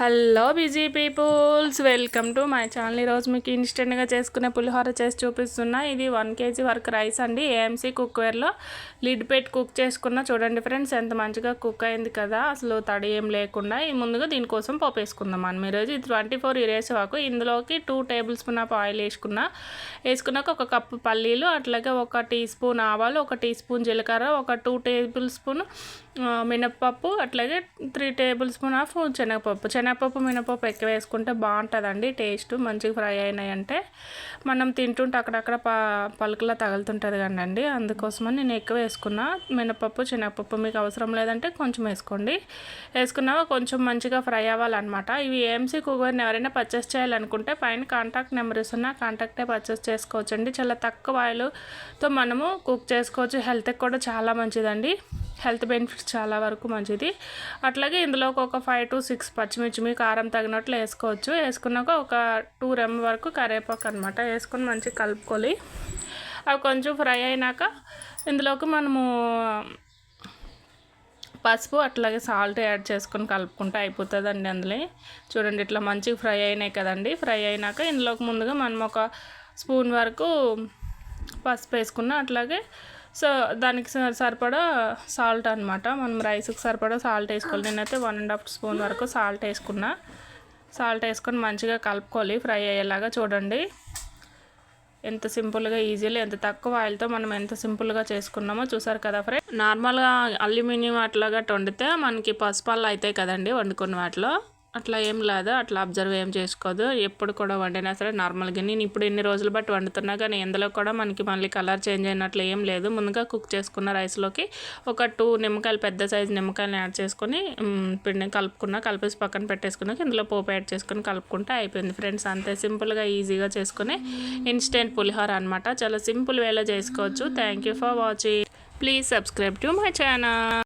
Hello busy peoples welcome to my channel ఈరోజు మీకు ఇన్స్టెంట్గా చేసుకునే పులిహోర చేసి చూపిస్తున్నా. ఇది వన్ కేజీ వరకు రైస్ అండి. ఏఎంసీ కుక్వేర్లో లిడ్ పెట్టి కుక్ చేసుకున్న. చూడండి ఫ్రెండ్స్ ఎంత మంచిగా కుక్ అయింది కదా. అసలు తడి ఏం లేకుండా. ఈ ముందుగా దీనికోసం పోపు వేసుకుందాం మనం. ఈరోజు ఇది ట్వంటీ ఫోర్ ఇరేసేవాకు ఇందులోకి two table spoon of oil వేసుకున్నా. వేసుకున్నాక ఒక కప్పు పల్లీలు అట్లాగే ఒక టీ స్పూన్ ఆవాలు ఒక టీ స్పూన్ జీలకర్ర ఒక టూ టేబుల్ స్పూన్ మినప్పప్పు అట్లాగే త్రీ టేబుల్ స్పూన్ ఆఫ్ శనగపప్పు శనగపప్పు మినపప్పు ఎక్కువ వేసుకుంటే బాగుంటుందండి. టేస్ట్ మంచిగా ఫ్రై అయినాయి అంటే మనం తింటుంటే అక్కడక్కడ ప పలుకులా తగులుతుంటుంది కండి అందుకోసమని నేను ఎక్కువ వేసుకున్నా మినపప్పు శనగపప్పు మీకు అవసరం లేదంటే కొంచెం వేసుకోండి. వేసుకున్నాక కొంచెం మంచిగా ఫ్రై అవ్వాలన్నమాట. ఇవి ఏఎంసీ కుక్కర్ని ఎవరైనా పర్చేస్ చేయాలనుకుంటే పైన కాంటాక్ట్ నెంబర్ ఇస్తున్నా కాంటాక్టే పర్చేస్ చేసుకోవచ్చండి. చాలా తక్కువ ఆయిల్తో మనము కుక్ చేసుకోవచ్చు. హెల్త్కి కూడా చాలా మంచిదండి. హెల్త్ బెనిఫిట్స్ చాలా వరకు మంచిది. అట్లాగే ఇందులోకి ఒక ఫైవ్ టు సిక్స్ పచ్చిమిర్చి మీ కారం తగినట్లు వేసుకోవచ్చు. వేసుకున్నాక ఒక టూ రెమ్ వరకు కరివేపాకు అనమాట వేసుకొని మంచిగా కలుపుకొని అవి కొంచెం ఫ్రై అయినాక ఇందులోకి మనము పసుపు అట్లాగే సాల్ట్ యాడ్ చేసుకొని కలుపుకుంటే అయిపోతుందండి అందులో. చూడండి ఇట్లా మంచిగా ఫ్రై అయినాయి కదండి. ఫ్రై అయినాక ఇందులోకి ముందుగా మనం ఒక స్పూన్ వరకు పసుపు వేసుకున్న అట్లాగే సో దానికి సరిపడా సాల్ట్ అనమాట మనం రైస్కి సరిపడా సాల్ట్ వేసుకోవాలి. నేనైతే వన్ అండ్ హాఫ్ స్పూన్ వరకు సాల్ట్ వేసుకున్నా. సాల్ట్ వేసుకొని మంచిగా కలుపుకోవాలి. ఫ్రై అయ్యేలాగా చూడండి. ఎంత సింపుల్గా ఈజీలో. ఎంత తక్కువ ఆయిల్తో మనం ఎంత సింపుల్గా చేసుకున్నామో చూసారు కదా ఫ్రై నార్మల్గా అల్యూమినియం వాటిలాగా వండితే మనకి పసుపాలు అవుతాయి కదండి వండుకున్న వాటిలో. అట్లా ఏం లేదు అట్లా అబ్జర్వ్ ఏం చేసుకోదు. ఎప్పుడు కూడా వండినా సరే నార్మల్గా. నేను ఇప్పుడు ఎన్ని రోజులు బట్టి వండుతున్నా కానీ ఇందులో కూడా మనకి మళ్ళీ కలర్ చేంజ్ అయినట్లు ఏం లేదు. ముందుగా కుక్ చేసుకున్న రైస్లోకి ఒక టూ నిమ్మకాయలు పెద్ద సైజు నిమ్మకాయలు యాడ్ చేసుకొని పిండి కలుపుకున్న కలిపేసి పక్కన పెట్టేసుకున్నాక ఇందులో పోపు యాడ్ చేసుకుని కలుపుకుంటే అయిపోయింది. ఫ్రెండ్స్ అంతే సింపుల్గా ఈజీగా చేసుకుని ఇన్స్టెంట్ పులిహోర అనమాట చాలా సింపుల్ వేలో చేసుకోవచ్చు. Thank you for watching please subscribe to my channel